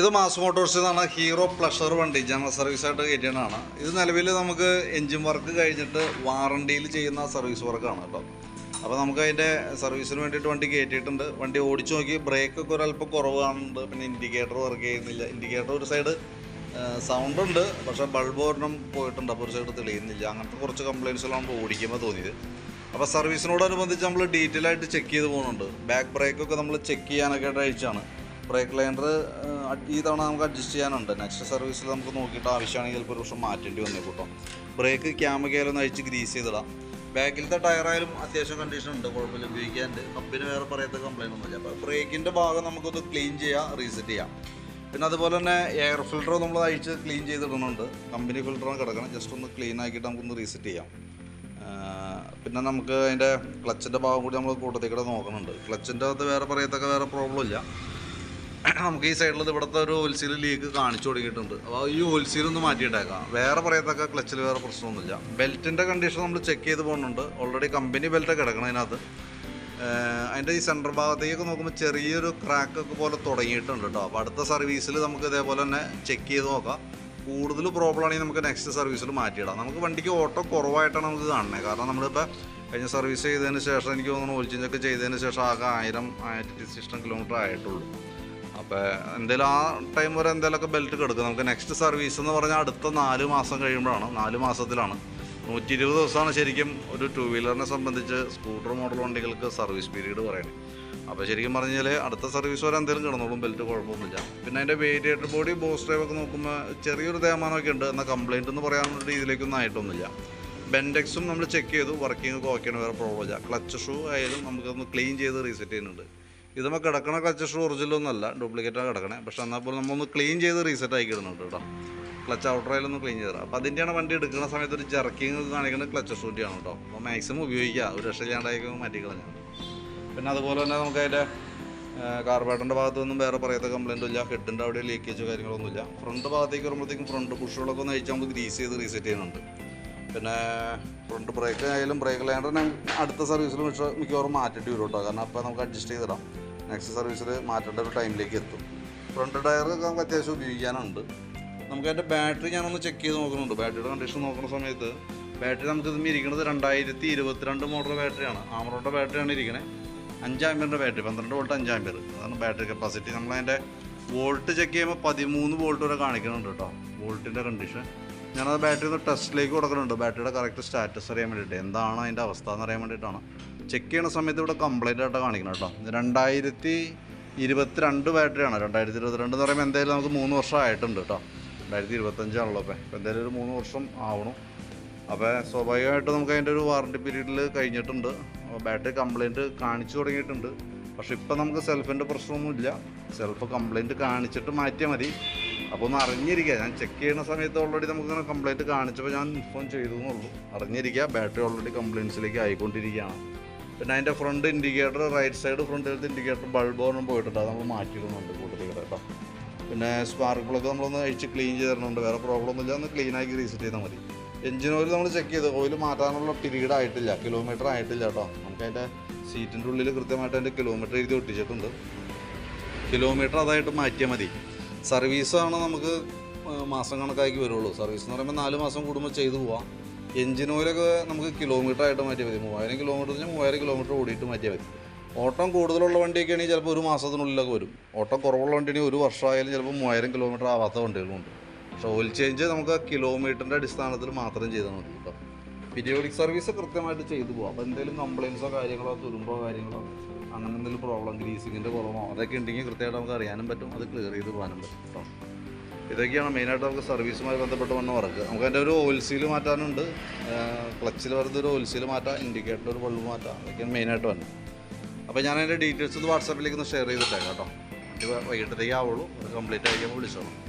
ഇത് mass Motors എന്നാണ് Hero Pleasure വണ്ടി ജനറൽ സർവീസ് ആയിട്ട് കയറ്റിയതാണ്. ഇത് നിലവിൽ നമുക്ക് എൻജിൻ വർക്ക് കഴിഞ്ഞിട്ട് വാറണ്ടിയിൽ ചെയ്യുന്ന സർവീസ് വർക്കാണ് കേട്ടോ. അപ്പോൾ നമുക്ക് അതിന്റെ സർവീസിന് വേണ്ടിയിട്ട് വണ്ടി കയറ്റിയിട്ടുണ്ട്. വണ്ടി ഓടിച്ചു നോക്കി ബ്രേക്കൊക്കെ ഒരല്പം കുറവ് കാണുന്നുണ്ട് പിന്നെ ഇൻഡിക്കേറ്റർ വർക്ക് ചെയ്യുന്നില്ല. ഇൻഡിക്കേറ്റർ ഒരു സൈഡ് സൗണ്ട് ഉണ്ട് പക്ഷേ ബൾബ് ഒരെണ്ണം പോയിട്ടുണ്ട് അപ്പോൾ ഒരു സൈഡ് തെളിയുന്നില്ല. അങ്ങനത്തെ കുറച്ച് കംപ്ലയിൻസുകളാണ് നമുക്ക് ഓടിക്കുമ്പോൾ തോന്നിയത്. അപ്പോൾ സർവീസിനോടനുബന്ധിച്ച് നമ്മൾ ഡീറ്റെയിൽ ആയിട്ട് ചെക്ക് ചെയ്ത് പോകുന്നുണ്ട്. ബാക്ക് ബ്രേക്കൊക്കെ നമ്മൾ ചെക്ക് ചെയ്യാനൊക്കെ ആയിട്ട് അയച്ചാണ് ബ്രേക്ക് ലൈനർ ഈ തവണ നമുക്ക് അഡ്ജസ്റ്റ് ചെയ്യാനുണ്ട്. നെക്സ്റ്റ് സർവീസിൽ നമുക്ക് നോക്കിയിട്ട് ആവശ്യമാണെങ്കിൽ ചിലപ്പോൾ ഒരു വർഷം മാറ്റേണ്ടി വന്നേ കൂട്ടോ ബ്രേക്ക് ക്യാമൊക്കെയായാലും അഴിച്ച് ഗ്രീസ് ചെയ്തിടാം. ബാക്കിലത്തെ ടയറായാലും അത്യാവശ്യം കണ്ടീഷൻ ഉണ്ട് കുഴപ്പമില്ല ഉപയോഗിക്കാണ്ട് കമ്പനി വേറെ പറയാത്ത കംപ്ലൈന്റ് ഒന്നുമില്ല അപ്പോൾ ബ്രേക്കിന്റെ ഭാഗം നമുക്കൊന്ന് ക്ലീൻ ചെയ്യാം റീസെറ്റ് ചെയ്യാം. പിന്നെ അതുപോലെ തന്നെ എയർ ഫിൽറ്റർ നമ്മൾ അഴിച്ച് ക്ലീൻ ചെയ്തിടുന്നുണ്ട്. കമ്പനി ഫിൽറ്ററാണ് കിടക്കണം. ജസ്റ്റ് ഒന്ന് ക്ലീൻ ആക്കിയിട്ട് നമുക്കൊന്ന് റീസെറ്റ് ചെയ്യാം. പിന്നെ നമുക്ക് അതിന്റെ ക്ലച്ചിന്റെ ഭാഗം കൂടി നമ്മൾ കൂട്ടത്തിൽ കൂടെ നോക്കുന്നുണ്ട് ക്ലച്ചിന്റെ അകത്ത് വേറെ പറയത്തൊക്കെ വേറെ പ്രോബ്ലം ഇല്ല. നമുക്ക് ഈ സൈഡിൽ ഇവിടുത്തെ ഒരു ഹോൽസെയിൽ ലീക്ക് കാണിച്ചു തുടങ്ങിയിട്ടുണ്ട്. അപ്പോൾ ഈ ഹോൽസെയിൽ ഒന്ന് മാറ്റിയിട്ടേക്കാം. വേറെ പറയത്തക്ക ക്ലച്ചിൽ വേറെ പ്രശ്നമൊന്നുമില്ല. ബെൽറ്റിന്റെ കണ്ടീഷൻ നമ്മൾ ചെക്ക് ചെയ്ത് പോകുന്നുണ്ട്. ഓൾറെഡി കമ്പനി ബെൽറ്റൊക്കെ കിടക്കണം അതിനകത്ത്. അതിന്റെ ഈ സെന്റർ ഭാഗത്തേക്ക് നോക്കുമ്പോൾ ചെറിയൊരു ക്രാക്ക് ഒക്കെ പോലെ തുടങ്ങിയിട്ടുണ്ട് കേട്ടോ അപ്പോൾ അടുത്ത സർവീസിൽ നമുക്ക് ഇതേപോലെ തന്നെ ചെക്ക് ചെയ്ത് നോക്കാം. കൂടുതൽ പ്രോബ്ലം ആണെങ്കിൽ നമുക്ക് നെക്സ്റ്റ് സർവീസിൽ മാറ്റിയിടാം. നമുക്ക് വണ്ടിക്ക് ഓട്ടോ കുറവായിട്ടാണ് നമുക്ക് കാണുന്നത്. കാരണം നമ്മളിപ്പോൾ കഴിഞ്ഞ സർവീസ് ചെയ്തതിന് ശേഷം എനിക്ക് തോന്നുന്നു ഓയിൽ ചെയ്തതിന് ശേഷം ആകെ ആയിരം ആയിരത്തി സിസ്റ്റം കിലോമീറ്റർ ആയിട്ടുള്ളൂ. അപ്പോൾ എന്തെങ്കിലും ആ ടൈം വരെ എന്തെങ്കിലുമൊക്കെ ബെൽറ്റ് കിടക്കും. നമുക്ക് നെക്സ്റ്റ് സർവീസ് എന്ന് പറഞ്ഞാൽ അടുത്ത നാല് മാസം കഴിയുമ്പോഴാണ് നാല് മാസത്തിലാണ്. നൂറ്റി ഇരുപത് ദിവസമാണ് ശരിക്കും ഒരു ടൂ വീലറിനെ സംബന്ധിച്ച് സ്കൂട്ടർ മോഡൽ വണ്ടികൾക്ക് സർവീസ് പീരീഡ് പറയുന്നത് അപ്പോൾ ശരിക്കും പറഞ്ഞാൽ അടുത്ത സർവീസ് വരെ എന്തെങ്കിലും കിടന്നോളും ബെൽറ്റ് കുഴപ്പമൊന്നുമില്ല. പിന്നെ അതിന്റെ വേരിയേറ്റർ ബോഡി ബോസ് ഡ്രൈവ് ഒക്കെ നോക്കുമ്പോൾ ചെറിയൊരു തേമാനമൊക്കെ ഉണ്ട്. എന്നാൽ കംപ്ലയിന്റ് എന്ന് പറയാനുള്ള രീതിയിലേക്കൊന്നും ആയിട്ടൊന്നുമില്ല. ബെൻഡെക്സും നമ്മൾ ചെക്ക് ചെയ്തു. വർക്കിംഗ് ഒക്കെ ഓക്കെയാണ് വേറെ പ്രോബ്ലം ഇല്ല. ക്ലച്ച് ഷൂ ആയാലും നമുക്കൊന്ന് ക്ലീൻ ചെയ്ത് റീസെറ്റ് ചെയ്യുന്നുണ്ട്. ഇതുമ്പോൾ കിടക്കണ ക്ലച്ച് ഒറിജിനലൊന്നുമല്ല ഡ്യൂപ്ലിക്കേറ്റാണ് കിടക്കണേ. പക്ഷെ എന്നാൽ പോലും നമ്മളൊന്ന് ക്ലീൻ ചെയ്ത് റീസെറ്റ് ആക്കി ഇടുന്നുണ്ട് കേട്ടോ. ക്ലച്ച് ഔട്ടറയിലൊന്ന് ക്ലീൻ ചെയ്തത്. അപ്പോൾ അതിന്റെയാണ് വണ്ടി എടുക്കുന്ന സമയത്ത് ഒരു ജർക്കിങ് കാണിക്കുന്നത് ക്ലച്ച് ഷൂട്ടിയാണ് കേട്ടോ. അപ്പോൾ മാക്സിമം ഉപയോഗിക്കുക ഒരു രക്ഷയില്ലാണ്ടായി മാറ്റിക്കളഞ്ഞു പിന്നെ അതുപോലെ തന്നെ നമുക്ക് അതിന്റെ കാർബേറ്ററിന്റെ ഭാഗത്തൊന്നും വേറെ പറയാത്ത കംപ്ലൈന്റും ഇല്ല. ഹെഡിന്റെ അവിടെ ലീക്കേജോ കാര്യങ്ങളൊന്നുമില്ല ഫ്രണ്ട് ഭാഗത്തേക്ക് വരുമ്പോഴത്തേക്കും ഫ്രണ്ട് പുഷുകളൊക്കെ ഒന്ന് അഴിച്ച് നമുക്ക് ഗ്രീസ് ചെയ്ത് റീസെറ്റ് ചെയ്യുന്നുണ്ട്. പിന്നെ ഫ്രണ്ട് ബ്രേക്ക് ആയാലും ബ്രേക്ക് ലൈനറിന് അടുത്ത സർവീസിൽ മിക്ക മിക്കവാറും മാറ്റേണ്ടി വരും കേട്ടോ. കാരണം അപ്പോൾ നമുക്ക് അഡ്ജസ്റ്റ് ചെയ്തിടാം നെക്സ്റ്റ് സർവീസിൽ മാറ്റേണ്ട ഒരു ടൈമിലേക്ക് എത്തും. ഫ്രണ്ട് ടയർ നമുക്ക് അത്യാവശ്യം ഉപയോഗിക്കാനുണ്ട്. നമുക്ക് അതിന്റെ ബാറ്ററി ഞാനൊന്ന് ചെക്ക് ചെയ്ത് നോക്കുന്നുണ്ട്. ബാറ്ററിയുടെ കണ്ടീഷൻ നോക്കുന്ന സമയത്ത് ബാറ്ററി നമുക്ക് ഇതും ഇരിക്കുന്നത് രണ്ടായിരത്തി ഇരുപത്തിരണ്ട് മോഡൽ ബാറ്ററിയാണ് ആമറോട്ട ബാറ്ററിയാണ് ഇരിക്കണേ. അഞ്ചാമ്പിയറിന്റെ ബാറ്ററി പന്ത്രണ്ട് വോൾട്ട് അഞ്ചാമ്പിയർ അതാണ് ബാറ്ററി കപ്പാസിറ്റി നമ്മളതിന്റെ വോൾട്ട് ചെക്ക് ചെയ്യുമ്പോൾ പതിമൂന്ന് വോൾട്ട് വരെ കാണിക്കുന്നുണ്ട് കേട്ടോ. വോൾട്ടിന്റെ കണ്ടീഷൻ ഞാനത് ബാറ്ററി ഒന്ന് ടെസ്റ്റിലേക്ക് കൊടുക്കുന്നുണ്ട്. ബാറ്ററിയുടെ കറക്റ്റ് സ്റ്റാറ്റസ് അറിയാൻ വേണ്ടിയിട്ട്. എന്താണ് അതിന്റെ അവസ്ഥ എന്ന് അറിയാൻ വേണ്ടിയിട്ടാണ്. ചെക്ക് ചെയ്യണ സമയത്ത് ഇവിടെ കംപ്ലൈന്റ് ആയിട്ട് കാണിക്കണം കേട്ടോ രണ്ടായിരത്തി ഇരുപത്തിരണ്ട് ബാറ്ററിയാണ് രണ്ടായിരത്തി ഇരുപത്തിരണ്ട് എന്ന് പറയുമ്പോൾ എന്തായാലും നമുക്ക് മൂന്ന് വർഷം ആയിട്ടുണ്ട് കേട്ടോ രണ്ടായിരത്തി ഇരുപത്തഞ്ചാണല്ലോ അപ്പോൾ ഇപ്പോൾ എന്തായാലും ഒരു മൂന്ന് വർഷം ആവണം. അപ്പോൾ സ്വാഭാവികമായിട്ട് നമുക്ക് അതിന്റെ ഒരു വാറണ്ടി പീരീഡിൽ കഴിഞ്ഞിട്ടുണ്ട്. അപ്പോൾ ബാറ്ററി കംപ്ലൈന്റ് കാണിച്ചു തുടങ്ങിയിട്ടുണ്ട്. പക്ഷേ ഇപ്പം നമുക്ക് സെൽഫിന്റെ പ്രശ്നമൊന്നുമില്ല സെൽഫ് കംപ്ലൈന്റ് കാണിച്ചിട്ട് മാറ്റിയാൽ മതി. അപ്പോൾ ഒന്ന് അറിഞ്ഞിരിക്കുക ഞാൻ ചെക്ക് ചെയ്യുന്ന സമയത്ത് ഓൾറെഡി നമുക്കിങ്ങനെ കംപ്ലൈന്റ് കാണിച്ചപ്പോൾ ഞാൻ ഇൻഫോം ചെയ്തു എന്നുള്ളൂ. അറിഞ്ഞിരിക്കുക ബാറ്ററി ഓൾറെഡി കംപ്ലയിൻസിലേക്ക് ആയിക്കൊണ്ടിരിക്കുകയാണ്. പിന്നെ അതിന്റെ ഫ്രണ്ട് ഇൻഡിക്കേറ്റർ റൈറ്റ് സൈഡ് ഫ്രണ്ടിലത്തെ ഇൻഡിക്കേറ്റർ ബൾബ് ഒന്നും പോയിട്ടുണ്ട്. അത് നമ്മൾ മാറ്റിയിടുന്നുണ്ട് കൂടുതൽ കേട്ടോ. പിന്നെ സ്പാർക്ക് പ്ലഗ് നമ്മളൊന്ന് അഴിച്ച് ക്ലീൻ ചെയ്ത് വേറെ പ്രോബ്ലം ഒന്നുമില്ല ഒന്ന് ക്ലീൻ ആക്കി റീസെറ്റ് ചെയ്താൽ മതി. എഞ്ചിൻ ഓയിൽ നമ്മൾ ചെക്ക് ചെയ്ത്. ഓയിൽ മാറ്റാനുള്ള പീരീഡ് ആയിട്ടില്ല. കിലോമീറ്റർ ആയിട്ടില്ല കേട്ടോ. നമുക്ക് അതിന്റെ സീറ്റിന്റെ ഉള്ളിൽ കൃത്യമായിട്ട് അതിന്റെ കിലോമീറ്റർ എഴുതി ഒട്ടിച്ചിട്ടുണ്ട്. കിലോമീറ്റർ അതായിട്ട് മാറ്റിയാൽ മതി. സർവീസാണ് നമുക്ക് മാസം കണക്കാക്കി വരുള്ളൂ. സർവീസ് എന്ന് പറയുമ്പോൾ നാല് മാസം കൂടുമ്പോൾ ചെയ്തു പോവാം. എഞ്ചിൻ ഓയിലൊക്കെ നമുക്ക് കിലോമീറ്റർ ആയിട്ട് മാറ്റിയാൽ മതി. മൂവായിരം കിലോമീറ്റർ വെച്ചാൽ മൂവായിരം കിലോമീറ്റർ ഓടിയിട്ട് മാറ്റിയാൽ മതി. ഓട്ടം കൂടുതലുള്ള വണ്ടിയൊക്കെ ആണെങ്കിൽ ചിലപ്പോൾ ഒരു മാസത്തിനുള്ളിലൊക്കെ വരും. ഓട്ടം കുറവുള്ള വണ്ടിയാണെങ്കിൽ ഒരു വർഷമായാലും ചിലപ്പോൾ മൂവായിരം കിലോമീറ്റർ ആവാത്ത വണ്ടികളുമുണ്ട് പക്ഷേ ഓയിൽ ചേഞ്ച് നമുക്ക് കിലോമീറ്ററിന്റെ അടിസ്ഥാനത്തിൽ മാത്രം ചെയ്താൽ മതി കേട്ടോ. പീരിയോഡിക് സർവീസ് കൃത്യമായിട്ട് ചെയ്തു പോകാം അപ്പോൾ എന്തെങ്കിലും കംപ്ലയിൻസോ കാര്യങ്ങളോ തുരുമ്പോ കാര്യങ്ങളോ അങ്ങനെ എന്തെങ്കിലും പ്രോബ്ലം ഗ്രീസിങ്ങിന്റെ കുറവോ അതൊക്കെ ഉണ്ടെങ്കിൽ കൃത്യമായിട്ട് നമുക്ക് അറിയാനും പറ്റും. അത് ക്ലിയർ ചെയ്ത് പോകാനും പറ്റും കേട്ടോ. ഇതൊക്കെയാണ് മെയിനായിട്ട് നമുക്ക് സർവീസുമായി ബന്ധപ്പെട്ട് വന്ന വർക്ക് നമുക്ക് അതിന്റെ ഒരു ഓയിൽ സീൽ മാറ്റാനുണ്ട്. ക്ലച്ചിൽ വരുന്ന ഒരു ഓയിൽ സീൽ മാറ്റാം ഇൻഡിക്കേറ്റർ ഒരു ബൾബ് മാറ്റാം. അതൊക്കെയാണ് മെയിനായിട്ട് വന്നത്. അപ്പോൾ ഞാൻ അതിന്റെ ഡീറ്റെയിൽസ് ഒന്ന് വാട്സാപ്പിലേക്ക് ഒന്ന് ഷെയർ ചെയ്തിട്ടേക്കാം കേട്ടോ. വൈകിട്ടത്തേക്ക് ആവുള്ളൂ. അത് കംപ്ലീറ്റ് ആയിരിക്കുമ്പോൾ വിളിച്ചോളാം.